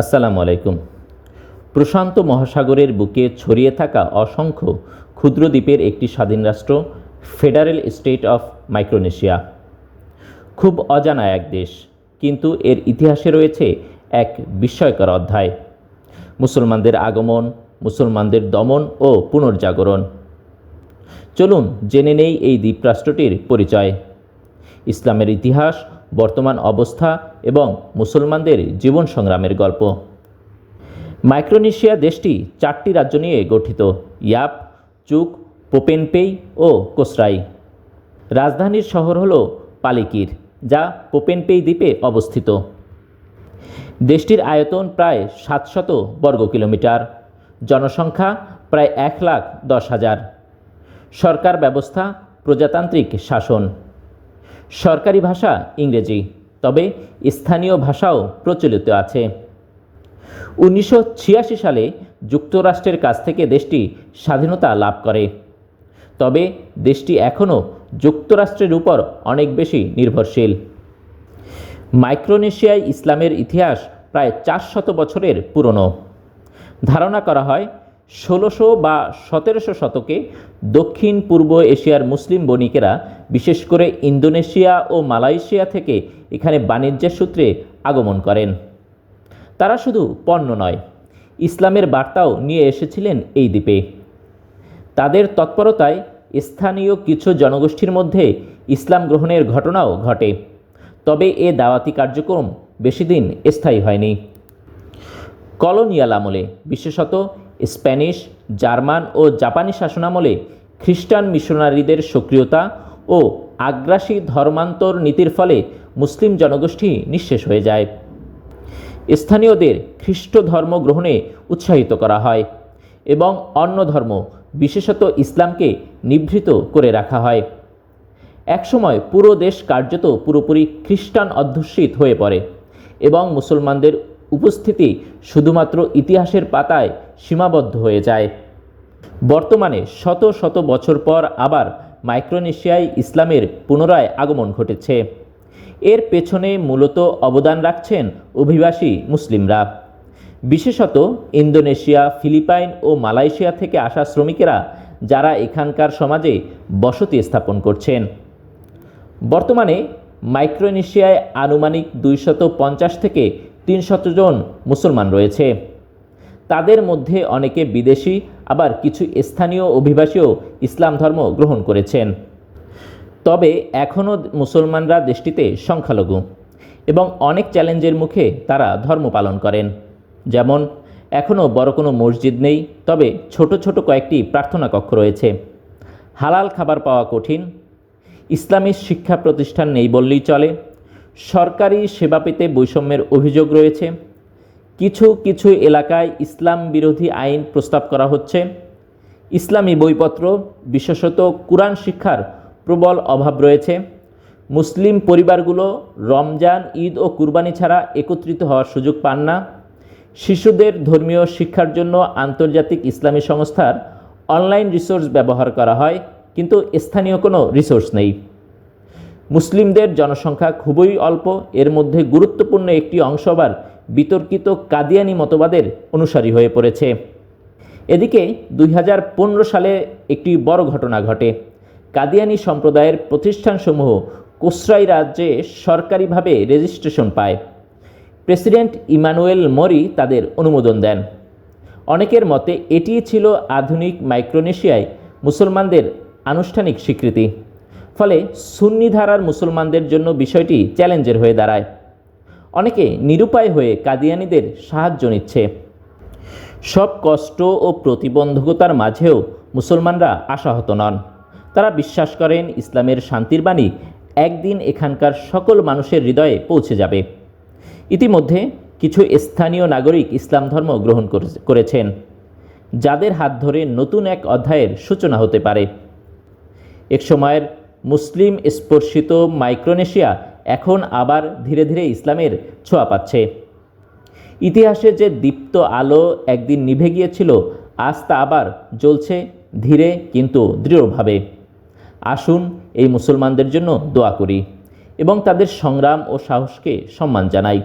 আসসালামু আলাইকুম। প্রশান্ত মহাসাগরের বুকে ছড়িয়ে থাকা অসংখ্য ক্ষুদ্র দ্বীপের একটি স্বাধীন রাষ্ট্র, ফেডারেল স্টেট অফ মাইক্রোনেশিয়া। খুব অজানা এক দেশ, কিন্তু এর ইতিহাসে রয়েছে এক বিস্ময়কর অধ্যায়। মুসলমানদের আগমন, মুসলমানদের দমন ও পুনর্জাগরণ। চলুন জেনে নেই এই দ্বীপরাষ্ট্রটির পরিচয়। ইসলামের ইতিহাস বর্তমান অবস্থা এবং মুসলমানদের জীবন সংগ্রামের গল্প। মাইক্রোনেশিয়া দেশটি চারটি রাজ্য নিয়ে গঠিত, ইয়াপ, চুক, পোপেনপেই ও কোসরাই। রাজধানীর শহর হল পালিকির, যা পোপেনপেই দ্বীপে অবস্থিত। দেশটির আয়তন প্রায় সাতশত বর্গ কিলোমিটার, জনসংখ্যা প্রায় এক লাখ দশ হাজার। সরকার ব্যবস্থা, প্রজাতান্ত্রিক শাসন। সরকারি ভাষা ইংরেজি, তবে স্থানীয় ভাষাও প্রচলিত আছে। উনিশশো ছিয়াশি সালে যুক্তরাষ্ট্রের কাছ থেকে দেশটি স্বাধীনতা লাভ করে। তবে দেশটি এখনও যুক্তরাষ্ট্রের উপর অনেক বেশি নির্ভরশীল। মাইক্রোনেশিয়ায় ইসলামের ইতিহাস প্রায় চারশত বছরের পুরনো। ধারণা করা হয় ষোলোশো বা সতেরোশো শতকে দক্ষিণ পূর্ব এশিয়ার মুসলিম বণিকেরা, বিশেষ করে ইন্দোনেশিয়া ও মালয়েশিয়া থেকে এখানে বাণিজ্যের সূত্রে আগমন করেন। তারা শুধু পণ্য নয়, ইসলামের বার্তাও নিয়ে এসেছিলেন এই দ্বীপে। তাদের তৎপরতায় স্থানীয় কিছু জনগোষ্ঠীর মধ্যে ইসলাম গ্রহণের ঘটনাও ঘটে, তবে এ দাওয়াতি কার্যক্রম বেশি দিন স্থায়ী হয়নি। কলোনিয়াল আমলে, বিশেষত স্প্যানিশ, জার্মান ও জাপানি শাসনামলে খ্রিস্টান মিশনারিদের সক্রিয়তা ও আগ্রাসী ধর্মান্তর নীতির ফলে মুসলিম জনগোষ্ঠী নিঃশেষ হয়ে যায়। স্থানীয়দের খ্রিস্ট ধর্ম গ্রহণে উৎসাহিত করা হয় এবং অন্য ধর্ম, বিশেষত ইসলামকে নিভৃত করে রাখা হয়। একসময় পুরো দেশ কার্যত পুরোপুরি খ্রিস্টান অধ্যুষিত হয়ে পড়ে এবং মুসলমানদের উপস্থিতি শুধুমাত্র ইতিহাসের পাতায় সীমাবদ্ধ হয়ে যায়। বর্তমানে শত শত বছর পর আবার মাইক্রোনেশিয়ায় ইসলামের পুনরায় আগমন ঘটেছে। এর পেছনে মূলত অবদান রাখছেন অভিবাসী মুসলিমরা। বিশেষত ইন্দোনেশিয়া, ফিলিপাইন ও মালয়েশিয়া থেকে আসা শ্রমিকেরা, যারা এখানকার সমাজে বসতি স্থাপন করছেন। বর্তমানে মাইক্রোনেশিয়ায় আনুমানিক দুইশত পঞ্চাশ থেকে তিনশত জন মুসলমান রয়েছে। তাদের মধ্যে অনেকে বিদেশি, আবার কিছু স্থানীয় অভিবাসীও ইসলাম ধর্ম গ্রহণ করেছেন। তবে এখনও মুসলমানরা দেশটিতে সংখ্যালঘু এবং অনেক চ্যালেঞ্জের মুখে তারা ধর্ম পালন করেন। যেমন, এখনও বড় কোনো মসজিদ নেই, তবে ছোট ছোট কয়েকটি প্রার্থনা কক্ষ রয়েছে। হালাল খাবার পাওয়া কঠিন, ইসলামী শিক্ষা প্রতিষ্ঠান নেই বললেই চলে, সরকারি সেবা পেতে বৈষম্যের অভিযোগ রয়েছে কিছু কিছু এলাকায় ইসলাম বিরোধী আইন প্রস্তাব করা হচ্ছে। ইসলামী বইপত্র, বিশেষত কোরআন শিক্ষার প্রবল অভাব রয়েছে। মুসলিম পরিবারগুলো রমজান, ঈদ ও কুরবানি ছাড়া একত্রিত হওয়ার সুযোগ পান না। শিশুদের ধর্মীয় শিক্ষার জন্য আন্তর্জাতিক ইসলামী সংস্থার অনলাইন রিসোর্স ব্যবহার করা হয়, কিন্তু স্থানীয় কোনো রিসোর্স নেই। মুসলিমদের জনসংখ্যা খুবই অল্প, এর মধ্যে গুরুত্বপূর্ণ একটি অংশ আবার বিতর্কিত কাদিয়ানি মতবাদের অনুসারী হয়ে পড়েছে। এদিকে দুই হাজার পনেরো সালে একটি বড় ঘটনা ঘটে। কাদিয়ানি সম্প্রদায়ের প্রতিষ্ঠানসমূহ কোসরাই রাজ্যে সরকারিভাবে রেজিস্ট্রেশন পায়। প্রেসিডেন্ট ইমানুয়েল মরি তাদের অনুমোদন দেন। অনেকের মতে এটিই ছিল আধুনিক মাইক্রোনেশিয়ায় মুসলমানদের আনুষ্ঠানিক স্বীকৃতি। ফলে সুন্নি ধারার মুসলমানদের জন্য বিষয়টি চ্যালেঞ্জের হয়ে দাঁড়ায়। অনেকে নিরুপায় হয়ে কাদিয়ানিদের সাহায্য নিচ্ছে। সব কষ্ট ও প্রতিবন্ধকতার মাঝেও মুসলমানরা আশাহত নন। তারা বিশ্বাস করেন ইসলামের শান্তির বাণী একদিন এখানকার সকল মানুষের হৃদয়ে পৌঁছে যাবে। ইতিমধ্যে কিছু স্থানীয় নাগরিক ইসলাম ধর্ম গ্রহণ করেছেন, যাদের হাত ধরে নতুন এক অধ্যায়ের সূচনা হতে পারে। এক সময়ের মুসলিম স্পর্শিত মাইক্রোনেশিয়া এখন আবার ধীরে ধীরে ইসলামের ছোঁয়া পাচ্ছে। ইতিহাসে যে দীপ্ত আলো একদিন নিভে গিয়েছিল, আজ তা আবার জ্বলছে ধীরে কিন্তু দৃঢ়ভাবে। আসুন এই মুসলমানদের জন্য দোয়া করি এবং তাদের সংগ্রাম ও সাহসকে সম্মান জানাই।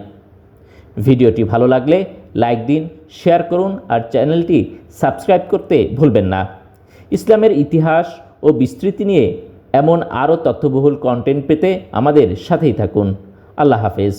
ভিডিওটি ভালো লাগলে লাইক দিন, শেয়ার করুন আর চ্যানেলটি সাবস্ক্রাইব করতে ভুলবেন না। ইসলামের ইতিহাস ও বিস্তৃতি নিয়ে এমন আরও তথ্যবহুল কন্টেন্ট পেতে আমাদের সাথেই থাকুন। আল্লাহ হাফেজ।